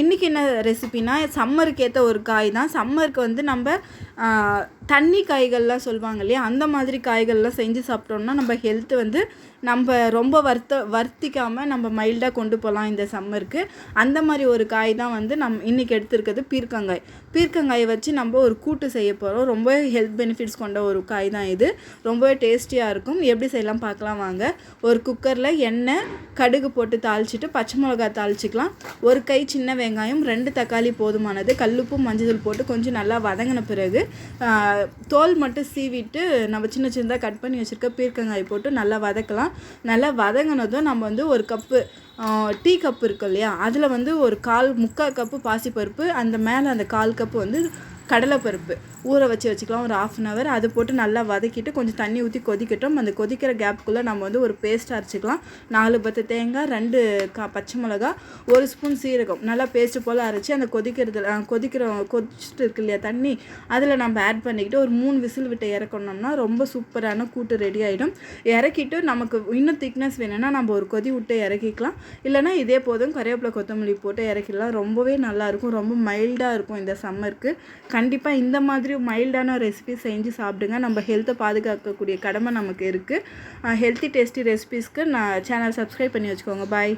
இன்றைக்கி என்ன ரெசிபினா சம்மருக்கு ஏற்ற ஒரு காய் தான். சம்மருக்கு வந்து நம்ம தண்ணி காய்கள்லாம் சொல்லுவாங்க இல்லையா? அந்த மாதிரி காய்கள்லாம் செஞ்சு சாப்பிட்டோம்னா நம்ம ஹெல்த்து வந்து நம்ம ரொம்ப வருத்த வருத்திக்காமல் நம்ம மைல்டாக கொண்டு போகலாம் இந்த சம்மருக்கு அந்த மாதிரி ஒரு காய் தான் வந்து நம் இன்றைக்கி எடுத்திருக்கிறது பீர்க்கங்காய். பீர்க்கங்காயை வச்சு நம்ம ஒரு கூட்டு செய்ய போகிறோம் ரொம்ப ஹெல்த் பெனிஃபிட்ஸ் கொண்ட ஒரு காய் தான் இது. ரொம்பவே டேஸ்டியாக இருக்கும். எப்படி செய்யலாம் பார்க்கலாம் வாங்க. ஒரு குக்கரில் எண்ணெய் கடுகு போட்டு தாளிச்சிட்டு பச்சை மிளகாய் தாளிச்சிக்கலாம். ஒரு கை சின்ன வெங்காயம் ரெண்டு தக்காளி போதுமானது கல்லுப்பும் மஞ்சள் போட்டு கொஞ்சம் நல்லா வதங்கின பிறகு தோல் மட்டும் சீவிட்டு நம்ம சின்ன சின்னதாக கட் பண்ணி வச்சுருக்க பீர்க்கங்காய் போட்டு நல்லா வதக்கலாம். நல்லா வதங்கினதும் நம்ம வந்து ஒரு கப்பு டீ கப் இருக்கு இல்லையா? அதில் வந்து ஒரு கால் முக்கால் கப்பு பாசிப்பருப்பு அந்த மேலே அந்த கால் கப்பு வந்து கடலைப்பருப்பு. ஊற வச்சு வச்சுக்கலாம் ஒரு ஆஃப் அன் ஹவர் அது போட்டு நல்லா வதக்கிட்டு கொஞ்சம் தண்ணி ஊற்றி கொதிக்கட்டும். அந்த கொதிக்கிற கேப்புக்குள்ளே நம்ம வந்து ஒரு பேஸ்ட் அரைச்சிக்கலாம். நாலு பத்து தேங்காய் ரெண்டு கா பச்சை மிளகா ஒரு ஸ்பூன் சீரகம். நல்லா பேஸ்ட் போல் அரைச்சி அந்த கொதிக்கிறதுல கொதிக்கிற கொதிச்சுட்டு இருக்கு இல்லையா தண்ணி அதில் நம்ம ஆட் பண்ணிக்கிட்டு ஒரு மூணு விசில் விட்டு இறக்கணும்னா ரொம்ப சூப்பரான கூட்டு ரெடி ஆகிடும் இறக்கிட்டு நமக்கு இன்னும் திக்னஸ் வேணும்னா நம்ம ஒரு கொதி விட்டு இறக்கிக்கலாம். இல்லைனா இதே போதும் கறிவேப்பிலை கொத்தமல்லி போட்டு இறக்கிடலாம். ரொம்பவே நல்லாயிருக்கும் ரொம்ப மைல்டாக இருக்கும் இந்த சம்மருக்கு கண்டிப்பாக இந்த மாதிரி மைல்டான ரெசிபி செஞ்சு சாப்பிடுங்க. நம்ம ஹெல்த்தை பாதுகாக்கக்கூடிய கடமை நமக்கு இருக்குது ஹெல்த்தி டேஸ்டி ரெசிபீஸ்க்கு நான் சேனல் சப்ஸ்கிரைப் பண்ணி வச்சுக்கோங்க. பாய்